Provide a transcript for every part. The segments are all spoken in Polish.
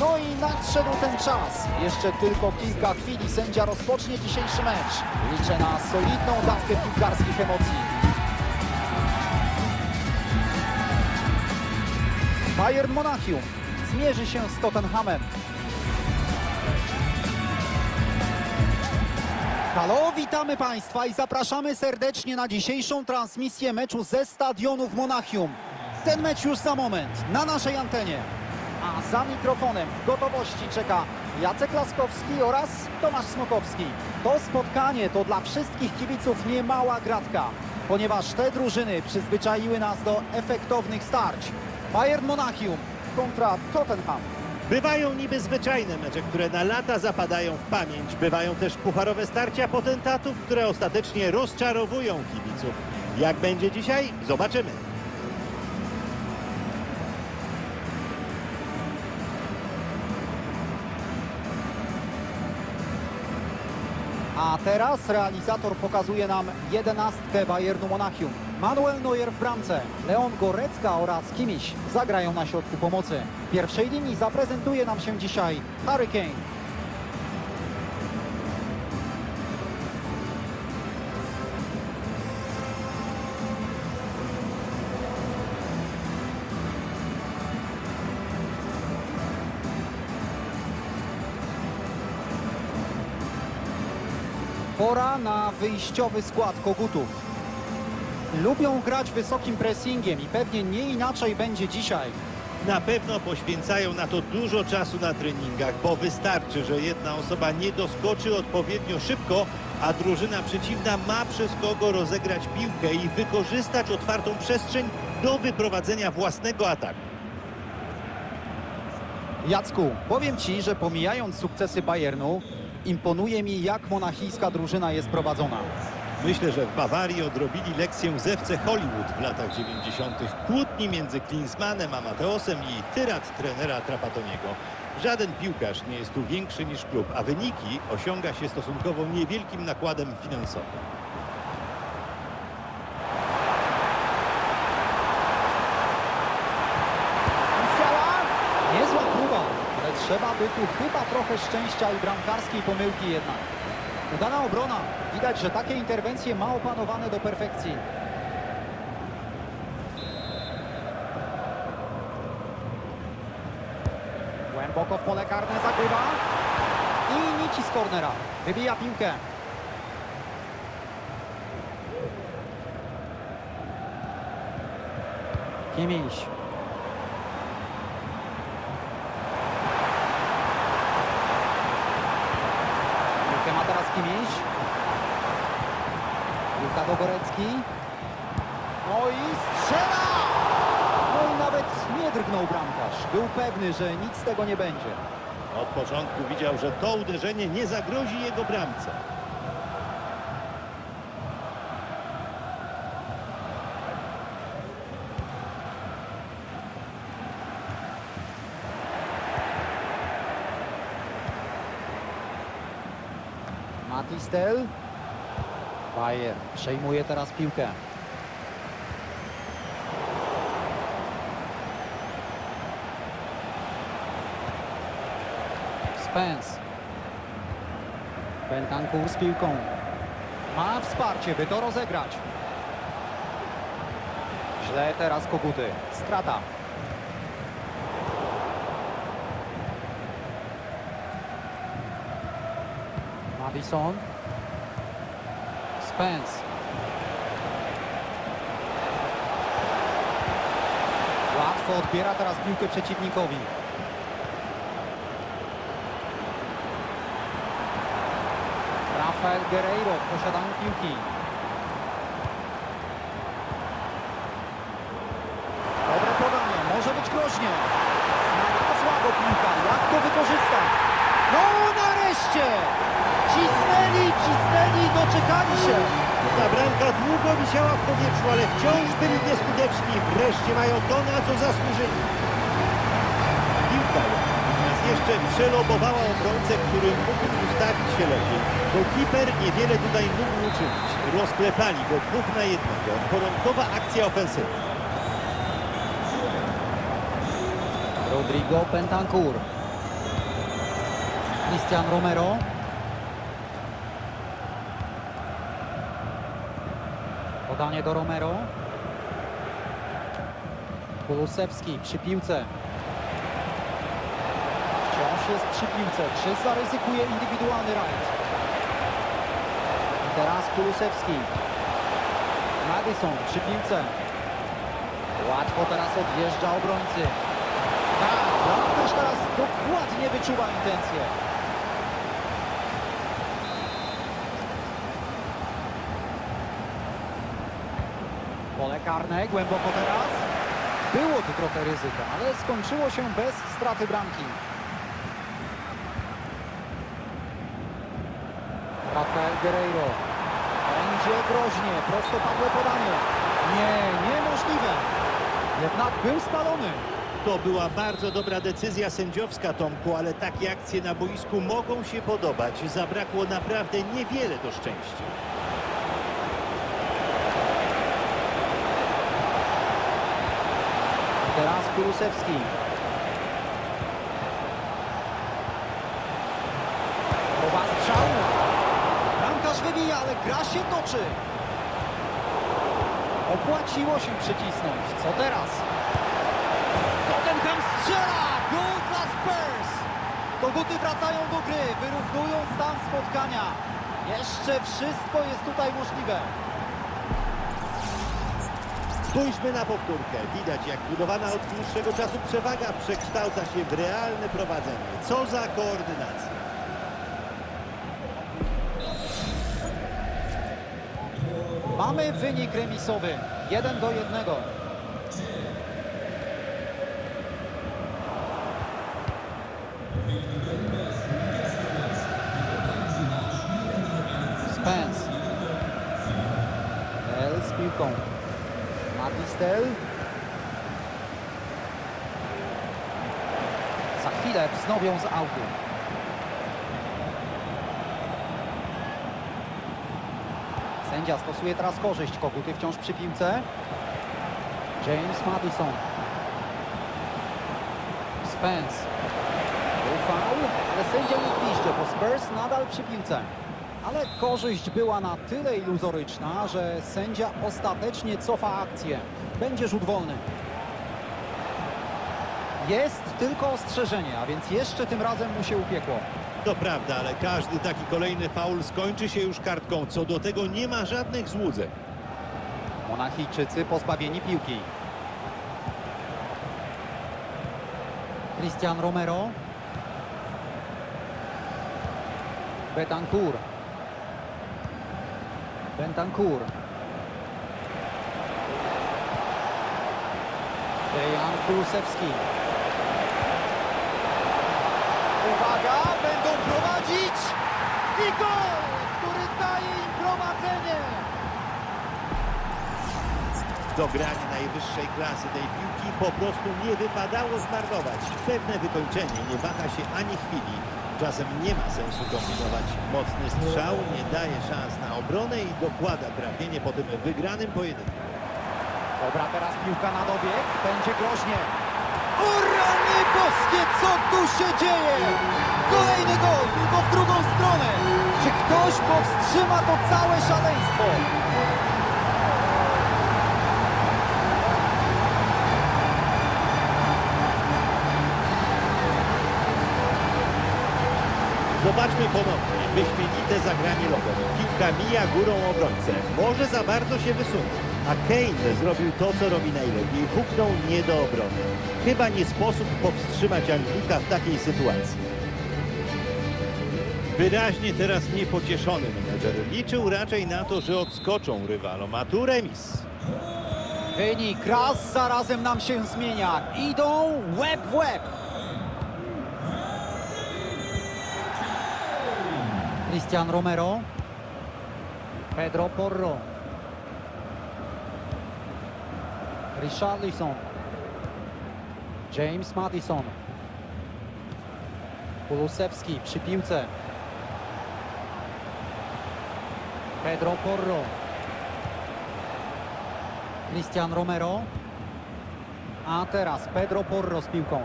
No i nadszedł ten czas. Jeszcze tylko kilka chwil sędzia rozpocznie dzisiejszy mecz. Liczę na solidną dawkę piłkarskich emocji. Bayern Monachium zmierzy się z Tottenhamem. Halo, witamy Państwa i zapraszamy serdecznie na dzisiejszą transmisję meczu ze stadionu w Monachium. Ten mecz już za moment na naszej antenie. Za mikrofonem w gotowości czeka Jacek Laskowski oraz Tomasz Smokowski. To spotkanie to dla wszystkich kibiców niemała gratka, ponieważ te drużyny przyzwyczaiły nas do efektownych starć. Bayern Monachium kontra Tottenham. Bywają niby zwyczajne mecze, które na lata zapadają w pamięć. Bywają też pucharowe starcia potentatów, które ostatecznie rozczarowują kibiców. Jak będzie dzisiaj? Zobaczymy. A teraz realizator pokazuje nam jedenastkę Bayernu Monachium. Manuel Neuer w bramce, Leon Gorecka oraz Kimiś zagrają na środku pomocy. W pierwszej linii zaprezentuje nam się dzisiaj Harry Kane. Pora na wyjściowy skład kogutów. Lubią grać wysokim pressingiem i pewnie nie inaczej będzie dzisiaj. Na pewno poświęcają na to dużo czasu na treningach, bo wystarczy, że jedna osoba nie doskoczy odpowiednio szybko, a drużyna przeciwna ma przez kogo rozegrać piłkę i wykorzystać otwartą przestrzeń do wyprowadzenia własnego ataku. Jacku, powiem Ci, że pomijając sukcesy Bayernu, imponuje mi jak monachijska drużyna jest prowadzona. Myślę, że w Bawarii odrobili lekcję w zewce Hollywood w latach 90. Kłótni między Klinsmanem a Mateosem i tyrat trenera Trapatoniego. Żaden piłkarz nie jest tu większy niż klub, a wyniki osiąga się stosunkowo niewielkim nakładem finansowym. Musiała? Niezła próba, ale trzeba by tu chyba trochę szczęścia i bramkarskiej pomyłki jednak. Udana obrona. Widać, że takie interwencje ma opanowane do perfekcji. Głęboko w pole karne zagrywa. I nici z kornera. Wybija piłkę. Kiemiś. Piłkę ma teraz Kimiś. Piłka do Gorecki. No i strzela! No i nawet nie drgnął bramkarz. Był pewny, że nic z tego nie będzie. Od początku widział, że to uderzenie nie zagrozi jego bramce. Matistel. Bayer przejmuje teraz piłkę. Spence. Bentancur z piłką. Ma wsparcie, by to rozegrać. Źle teraz Koguty. Strata. Madison. Spence. Łatwo odbiera teraz piłkę przeciwnikowi. Rafael Guerreiro w posiadaniu piłki. Dobre podanie, może być groźnie. Znalazła go piłka, jak to wykorzysta? No nareszcie! Cisnęli, cisnęli, doczekali się. Ta bramka długo wisiała w powietrzu, ale wciąż byli nieskuteczni. Wreszcie mają to, na co zasłużyli. Piłka raz jeszcze przelobowała obrońcę, który mógł ustawić się lepiej. Bo kiper niewiele tutaj mógł uczynić. Rozklepali go dwóch na jednego. Porządkowa akcja ofensywna. Rodrigo Bentancur. Christian Romero. Podanie do Romero. Kulusewski przy piłce. Wciąż jest przy piłce. Czy zaryzykuje indywidualny rajd? I teraz Kulusewski. Madison przy piłce. Łatwo teraz odjeżdża obrońcy. Tak, bramkarz teraz dokładnie wyczuwa intencje. Pole karne, głęboko teraz. Było tu trochę ryzyka, ale skończyło się bez straty bramki. Rafael Guerreiro. Będzie groźnie, prostopadłe podanie. Nie, niemożliwe. Jednak był spalony. To była bardzo dobra decyzja sędziowska, Tomku, ale takie akcje na boisku mogą się podobać. Zabrakło naprawdę niewiele do szczęścia. Teraz Kulusewski. Próba strzału. Bramkarz wybija, ale gra się toczy. Opłaciło się przycisnąć. Co teraz? Tottenham strzela! Gol dla Spurs! Koguty wracają do gry, wyrównują stan spotkania. Jeszcze wszystko jest tutaj możliwe. Spójrzmy na powtórkę. Widać, jak budowana od dłuższego czasu przewaga przekształca się w realne prowadzenie. Co za koordynacja. Mamy wynik remisowy. 1 do 1. Spence. El z piłką. Matistel. Za chwilę wznowią z autu. Sędzia stosuje teraz korzyść. Koguty wciąż przy piłce. James Madison. Spence. Był faul, ale sędzia nie gwizdże, bo Spurs nadal przy piłce. Ale korzyść była na tyle iluzoryczna, że sędzia ostatecznie cofa akcję. Będzie rzut wolny. Jest tylko ostrzeżenie, a więc jeszcze tym razem mu się upiekło. To prawda, ale każdy taki kolejny faul skończy się już kartką. Co do tego nie ma żadnych złudzeń. Monachijczycy pozbawieni piłki. Christian Romero. Betancourt. Bentancur. Dejan Kulusewski. Uwaga, będą prowadzić! I gol, który daje im prowadzenie! Dogranie najwyższej klasy tej piłki po prostu nie wypadało zmarnować. Pewne wykończenie nie waha się ani chwili. Czasem nie ma sensu kombinować. Mocny strzał nie daje szans na obronę i dokłada trafienie po tym wygranym pojedynku. Dobra, teraz piłka na dobieg. Będzie groźnie. O rany boskie, co tu się dzieje? Kolejny gol, tylko w drugą stronę. Czy ktoś powstrzyma to całe szaleństwo? Zobaczmy ponownie. Wyśmienite zagranie logą. Piłka mija górą obrońcę. Może za bardzo się wysunął. A Kane zrobił to, co robi najlepiej. Huknął nie do obrony. Chyba nie sposób powstrzymać Anglika w takiej sytuacji. Wyraźnie teraz niepocieszony menedżer. Liczył raczej na to, że odskoczą rywalom, a tu remis. Wynik raz zarazem nam się zmienia. Idą łeb w łeb. Christian Romero. Pedro Porro. Richarlison. James Madison. Kulusewski przy piłce. Pedro Porro. Christian Romero. A teraz Pedro Porro z piłką.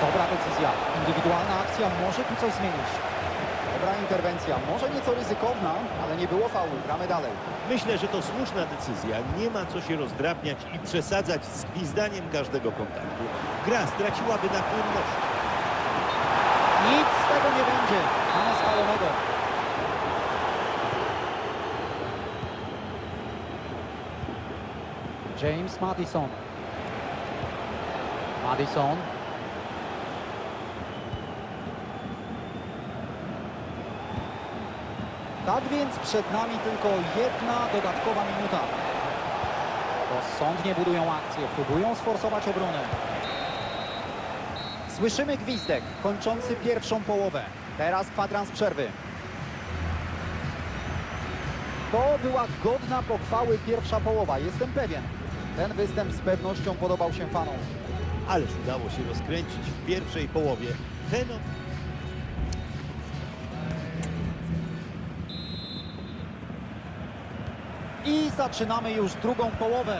Dobra decyzja. Indywidualna akcja może tu coś zmienić. Dobra interwencja. Może nieco ryzykowna, ale nie było faulu. Gramy dalej. Myślę, że to słuszna decyzja. Nie ma co się rozdrabniać i przesadzać z gwizdaniem każdego kontaktu. Gra straciłaby na płynności. Nic z tego nie będzie. Mamy spalonego. James Madison. Madison. Tak więc przed nami tylko jedna dodatkowa minuta. Rozsądnie budują akcję, próbują sforsować obronę. Słyszymy gwizdek kończący pierwszą połowę. Teraz kwadrans przerwy. To była godna pochwały pierwsza połowa, jestem pewien. Ten występ z pewnością podobał się fanom. Ależ udało się rozkręcić w pierwszej połowie. Fenom zaczynamy już drugą połowę.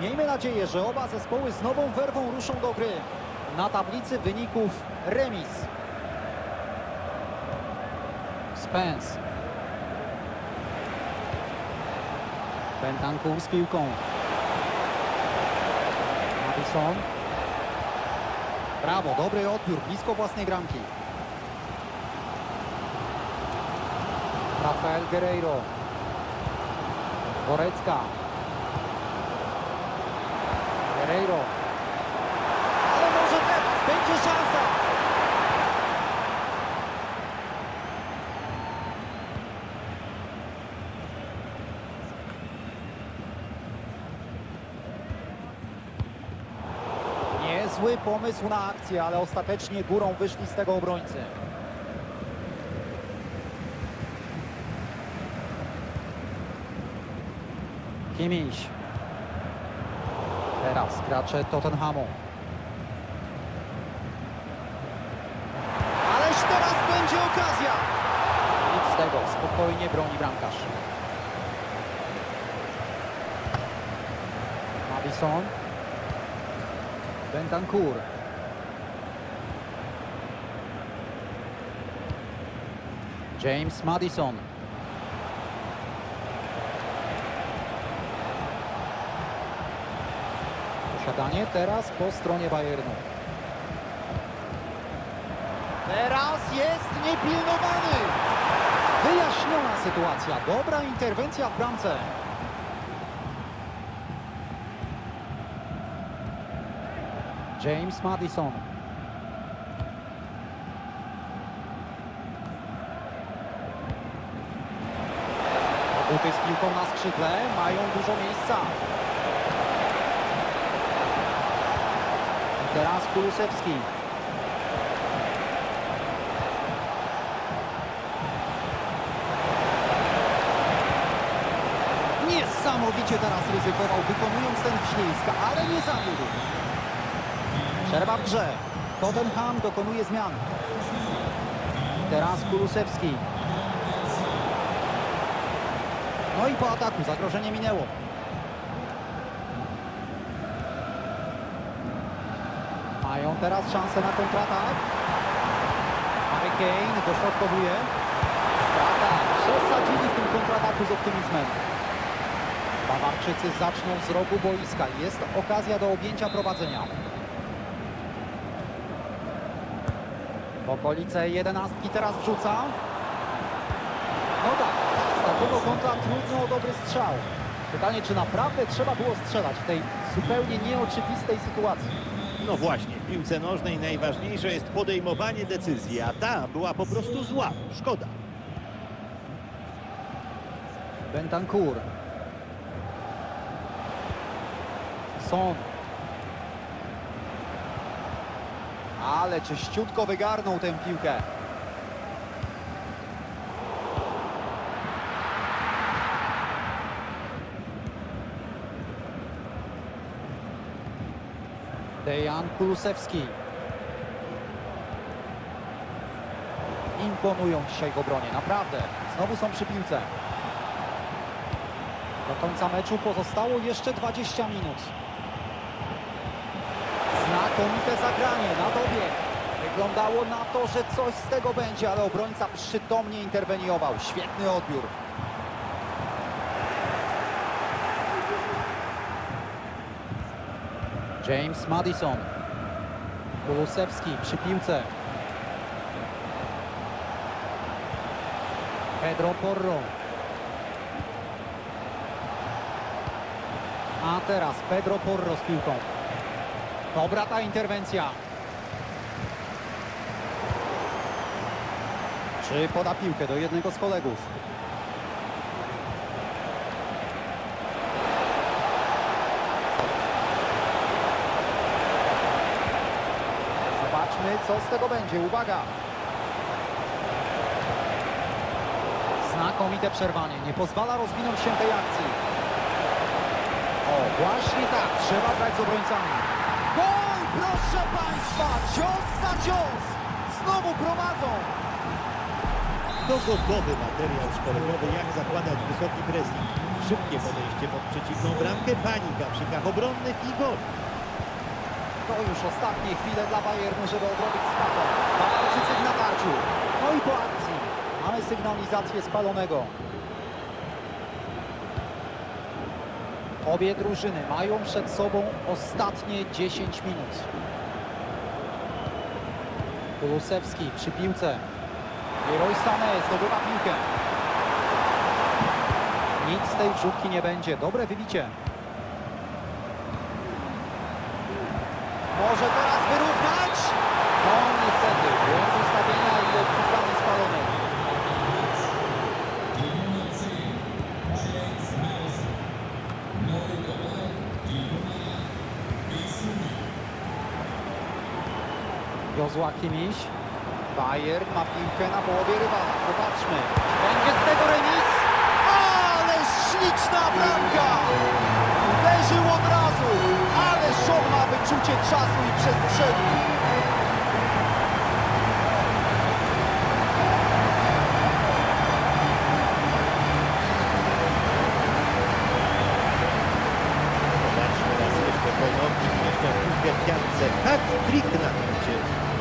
Miejmy nadzieję, że oba zespoły z nową werwą ruszą do gry. Na tablicy wyników remis. Spence. Bentancur z piłką. Madison. Brawo, dobry odbiór, blisko własnej bramki. Rafael Guerreiro. Gorecka. Guerreiro. Ale może teraz będzie szansa. Niezły pomysł na akcję, ale ostatecznie górą wyszli z tego obrońcy. Kimmich. Teraz gracze Tottenhamu. Ależ teraz będzie okazja! Nic z tego, spokojnie broni bramkarz. Madison. Bentancur. James Madison. Posiadanie teraz po stronie Bayernu. Teraz jest niepilnowany. Wyjaśniona sytuacja. Dobra interwencja w bramce. James Madison. Buty z piłką na skrzydle mają dużo miejsca. Teraz Kulusewski. Niesamowicie teraz ryzykował, wykonując ten wślizg, ale nie zawiódł. Przerwa w grze. Tottenham dokonuje zmian. Teraz Kulusewski. No i po ataku zagrożenie minęło. Mają teraz szansę na kontratak. Harry Kane dośrodkowuje. Strata. Przesadzili w tym kontrataku z optymizmem. Bawarczycy zaczną z rogu boiska. Jest okazja do objęcia prowadzenia. W okolice jedenastki teraz wrzuca. No tak, z takiego kąta trudno o dobry strzał. Pytanie, czy naprawdę trzeba było strzelać w tej zupełnie nieoczywistej sytuacji. No właśnie, w piłce nożnej najważniejsze jest podejmowanie decyzji, a ta była po prostu zła. Szkoda. Bentancur. Son. Ale czyściutko wygarnął tę piłkę. Dejan Kulusewski. Imponują dzisiaj w obronie, naprawdę. Znowu są przy piłce. Do końca meczu pozostało jeszcze 20 minut. Znakomite zagranie na dobieg. Wyglądało na to, że coś z tego będzie, ale obrońca przytomnie interweniował. Świetny odbiór. James Madison. Kulusewski przy piłce. Pedro Porro. A teraz Pedro Porro z piłką. Dobra ta interwencja. Czy poda piłkę do jednego z kolegów? Zobaczmy, co z tego będzie. Uwaga! Znakomite przerwanie. Nie pozwala rozwinąć się tej akcji. O, właśnie tak. Trzeba grać z obrońcami. Gol, proszę Państwa! Cios za cios! Znowu prowadzą! To gotowy materiał szkoleniowy, jak zakładać wysoki pressing. Szybkie podejście pod przeciwną bramkę, panika w szykach obronnych i gol. To już ostatnie chwile dla Bayernu, żeby odrobić stratę. Bajerczycy w natarciu. No i po akcji mamy sygnalizację spalonego. Obie drużyny mają przed sobą ostatnie 10 minut. Kulusewski przy piłce. Leroy Sané zdobywa piłkę. Nic z tej wrzutki nie będzie. Dobre wybicie. Może teraz wyrównać? No niestety, błąd ustawienia i odpisany spalony. Jozła Kimiś. Bayern ma piłkę na połowie rywala. Popatrzmy. Będzie z tego remis. Ale śliczna bramka! Uderzył od szok ma wyczucie czasu i przestrzeni. Zobaczmy raz jeszcze ponownie. Tak, trik na.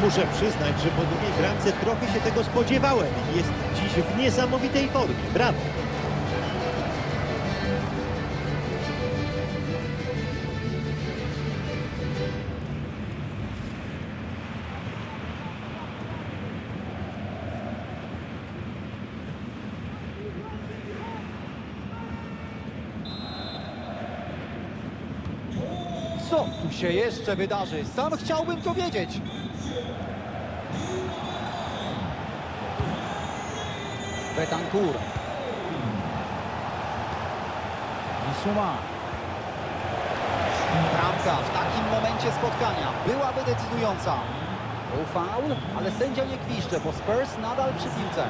Muszę przyznać, że po drugiej bramce trochę się tego spodziewałem. Jest dziś w niesamowitej formie. Brawo! Co tu się jeszcze wydarzy? Sam chciałbym to wiedzieć. Betancourt. Bissouma. Bramka w takim momencie spotkania byłaby decydująca. Był faul, ale sędzia nie gwizdże, bo Spurs nadal przy piłce.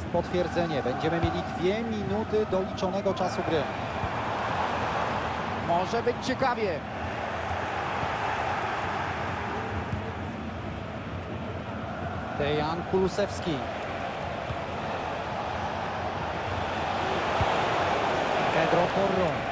Jest potwierdzenie. Będziemy mieli dwie minuty do liczonego czasu gry. Może być ciekawie. Dejan Kulusewski. Pedro Porro.